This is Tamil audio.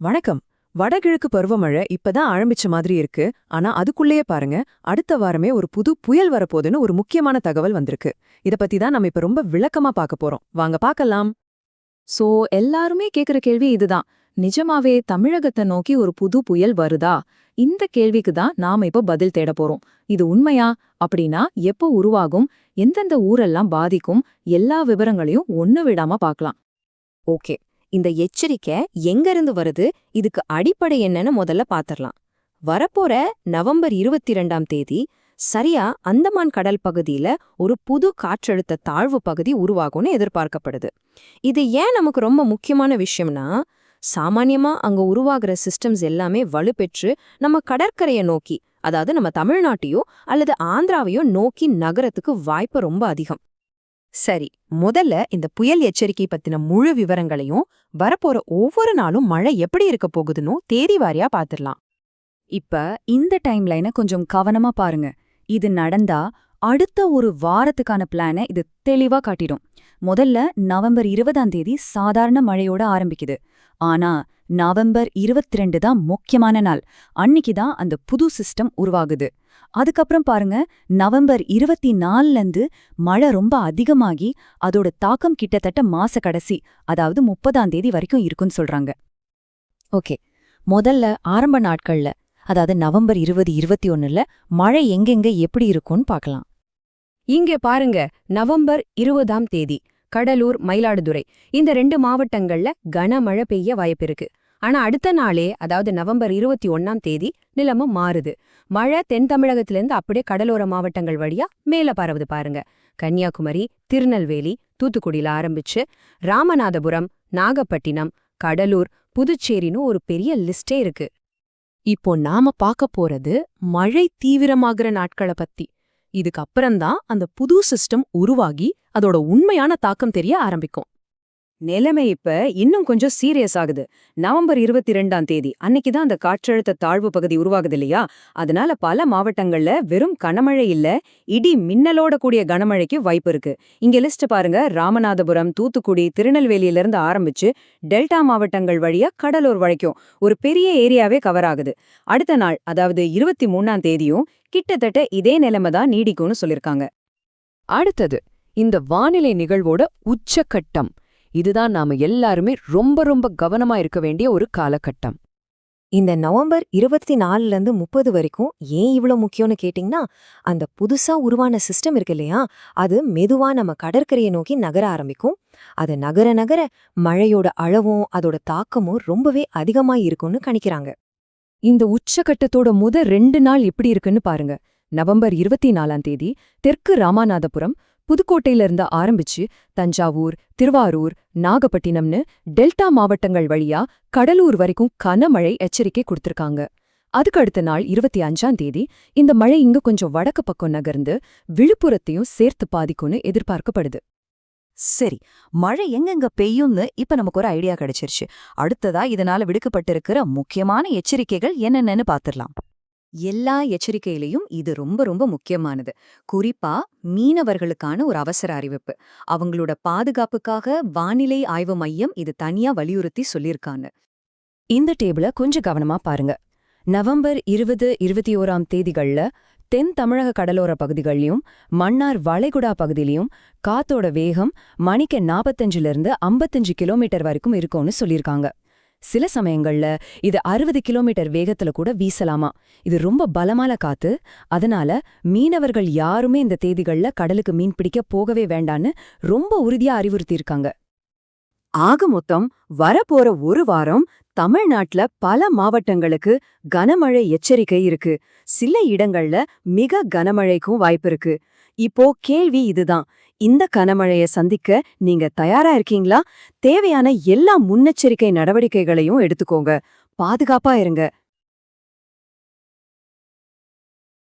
வணக்கம். வடகிழக்கு பருவமழை இப்பதான் ஆரம்பிச்ச மாதிரி இருக்கு. ஆனா அதுக்குள்ளேயே பாருங்க அடுத்த வாரமே ஒரு புது புயல் வரப்போகுதுன்னு ஒரு முக்கியமான தகவல் வந்திருக்கு. இத பத்தி தான் நம்ம இப்ப ரொம்ப விளக்கமா பார்க்க போறோம். வாங்க பார்க்கலாம். சோ எல்லாருமே கேக்குற கேள்வி இதுதான். நிஜமாவே தமிழகத்தை நோக்கி ஒரு புது புயல் வருதா? இந்த கேள்விக்கு தான் நாம இப்ப பதில் தேட போறோம். இது உண்மையா? அப்படின்னா எப்போ உருவாகும்? எந்தெந்த ஊரெல்லாம் பாதிக்கும்? எல்லா விவரங்களையும் ஒண்ணு விடாம பார்க்கலாம். ஓகே. இந்த எச்சரிக்கை எங்கிருந்து வருது? இதுக்கு அடிப்படை என்னன்னு முதல்ல பாத்திரலாம். வரப்போற நவம்பர் இருபத்தி ரெண்டாம் தேதி சரியா அந்தமான் கடல் பகுதியில ஒரு புது காற்றழுத்த தாழ்வு பகுதி உருவாகும்னு எதிர்பார்க்கப்படுது. இது ஏன் நமக்கு ரொம்ப முக்கியமான விஷயம்னா சாமானியமா அங்க உருவாகிற சிஸ்டம்ஸ் எல்லாமே வலுப்பெற்று நம்ம கடற்கரையை நோக்கி அதாவது நம்ம தமிழ்நாட்டையோ அல்லது ஆந்திராவையோ நோக்கி நகரத்துக்கு வாய்ப்பு ரொம்ப அதிகம். சரி முதல்ல இந்த புயல் எச்சரிக்கை பத்தின முழு விவரங்களையும் வரப்போற ஒவ்வொரு நாளும் மழை எப்படி இருக்க போகுதுன்னு தேதி வாரியா பாத்திரலாம். இப்ப இந்த டைம்லைனை கொஞ்சம் கவனமா பாருங்க. இது நடந்தா அடுத்த ஒரு வாரத்துக்கான பிளானை இது தெளிவா காட்டிடும். முதல்ல நவம்பர் இருபதாம் தேதி சாதாரண மழையோட ஆரம்பிக்குது. ஆனா நவம்பர் இருபத்தி ரெண்டு தான் முக்கியமான நாள். அன்னிக்கு தான் அந்த புது சிஸ்டம் உருவாகுது. அதுக்கப்புறம் பாருங்க நவம்பர் இருபத்தி நாலுலேருந்து மழை ரொம்ப அதிகமாகி அதோட தாக்கம் கிட்டத்தட்ட மாச கடைசி அதாவது முப்பதாம் தேதி வரைக்கும் இருக்குன்னு சொல்றாங்க. ஓகே முதல்ல ஆரம்ப நாட்கள்ல அதாவது நவம்பர் இருபது இருபத்தி ஒன்னுல மழை எங்கெங்க எப்படி இருக்கும்னு பார்க்கலாம். இங்கே பாருங்க நவம்பர் இருபதாம் தேதி கடலூர் மயிலாடுதுறை இந்த ரெண்டு மாவட்டங்கள்ல கனமழை பெய்ய வாய்ப்பிருக்கு ஆனா அடுத்த நாளே அதாவது நவம்பர் இருபத்தி ஒன்னாம் தேதி நிலைமை மாறுது. மழை தென் தமிழகத்திலிருந்து அப்படியே கடலோர மாவட்டங்கள் வழியா மேல பரவுது பாருங்க. கன்னியாகுமரி திருநெல்வேலி தூத்துக்குடியில ஆரம்பிச்சு ராமநாதபுரம் நாகப்பட்டினம் கடலூர் புதுச்சேரின்னு ஒரு பெரிய லிஸ்டே இருக்கு. இப்போ நாம பார்க்க போறது மழை தீவிரமாகிற நாட்களை பத்தி. இதுக்கப்புறம்தான் அந்த புது சிஸ்டம் உருவாகி அதோட உண்மையான தாக்கம் தெரிய ஆரம்பிக்கும். நிலைமை இப்ப இன்னும் கொஞ்சம் சீரியஸ் ஆகுது. நவம்பர் இருபத்தி ரெண்டாம் தேதி. அன்னைக்கு தான் அந்த காற்றழுத்த தாழ்வு பகுதி உருவாகுது இல்லையா? அதனால பல மாவட்டங்கள்ல வெறும் கனமழை இல்ல இடி மின்னலோட கூடிய கனமழைக்கு வாய்ப்பு இருக்கு. இங்க லிஸ்ட் பாருங்க. ராமநாதபுரம் தூத்துக்குடி திருநெல்வேலியில இருந்து ஆரம்பிச்சு டெல்டா மாவட்டங்கள் வழியா கடலூர் வரைக்கும் ஒரு பெரிய ஏரியாவே கவர் ஆகுது. அடுத்த நாள் அதாவது இருபத்தி மூணாம் தேதியும் கிட்டத்தட்ட இதே நிலைமை தான் நீடிக்கும்னு சொல்லிருக்காங்க. அடுத்தது இந்த வானிலை நிகழ்வோட உச்சக்கட்டம் இதுதான் நாம எல்லாருமே ரொம்ப ரொம்ப கவனமா இருக்க வேண்டிய ஒரு காலகட்டம். இந்த நவம்பர் இருபத்தி நாலுல இருந்து முப்பது வரைக்கும் ஏன் இவ்ளோ முக்கியம்னு கேட்டிங்கன்னா அந்த புதுசா உருவான சிஸ்டம் இருக்கு இல்லையா? அது மெதுவா நம்ம கடற்கரையை நோக்கி நகர ஆரம்பிக்கும். அது நகர நகர மழையோட அளவும் அதோட தாக்கமும் ரொம்பவே அதிகமா இருக்கும்னு கணிக்கிறாங்க. இந்த உச்சக்கட்டத்தோட முத ரெண்டு நாள் எப்படி இருக்குன்னு பாருங்க. நவம்பர் இருபத்தி நாலாம் தேதி தெற்கு ராமநாதபுரம் புதுக்கோட்டையில இருந்து ஆரம்பிச்சு தஞ்சாவூர் திருவாரூர் நாகப்பட்டினம்னு டெல்டா மாவட்டங்கள் வழியா கடலூர் வரைக்கும் கனமழை எச்சரிக்கை கொடுத்திருக்காங்க. அதுக்கு அடுத்த நாள் இருபத்தி அஞ்சாம் தேதி இந்த மழை இங்க கொஞ்சம் வடக்கு பக்கம் நகர்ந்து விழுப்புரத்தையும் சேர்த்து பாதிக்கும்னு எதிர்பார்க்கப்படுது. சரி மழை எங்கெங்க பெய்யும்னு இப்ப நமக்கு ஒரு ஐடியா கிடைச்சிருச்சு. அடுத்ததா இதனால விடுக்கப்பட்டிருக்கிற முக்கியமான எச்சரிக்கைகள் என்னென்னு பாத்திரலாம் எல்லா எச்சரிக்கையிலையும் இது ரொம்ப ரொம்ப முக்கியமானது. குறிப்பா மீனவர்களுக்கான ஒரு அவசர அறிவிப்பு. அவங்களோட பாதுகாப்புக்காக வானிலை ஆய்வு மையம் இது தனியா வலியுறுத்தி சொல்லியிருக்காங்க இந்த டேபிள கொஞ்சம் கவனமா பாருங்க. நவம்பர் இருபது இருபத்தி ஓராம் தேதிகள்ல தென் தமிழக கடலோர பகுதிகளிலும் மன்னார் வளைகுடா பகுதியிலயும் காத்தோட வேகம் மணிக்கு நாற்பத்தஞ்சிலிருந்து ஐம்பத்தஞ்சு கிலோமீட்டர் வரைக்கும் இருக்கும்னு சொல்லியிருக்காங்க சில சமயங்கள்ல இது அறுபது கிலோமீட்டர் வேகத்துல கூட வீசலாமா? இது ரொம்ப பலமான காத்து. அதனால மீனவர்கள் யாருமே இந்த தேதிகள்ல கடலுக்கு மீன் பிடிக்க போகவே வேண்டான்னு ரொம்ப உறுதியா அறிவுறுத்தியிருக்காங்க. ஆக மொத்தம் வரப்போற ஒரு வாரம் தமிழ்நாட்டுல பல மாவட்டங்களுக்கு கனமழை எச்சரிக்கை இருக்கு. சில இடங்கள்ல மிக கனமழைக்கும் வாய்ப்பு இருக்கு. இப்போ கேள்வி இதுதான். இந்த கனமழைய சந்திக்க நீங்க தயாரா இருக்கீங்களா? தேவையான எல்லா முன்னெச்சரிக்கை நடவடிக்கைகளையும் எடுத்துக்கோங்க. பாதுகாப்பா இருங்க.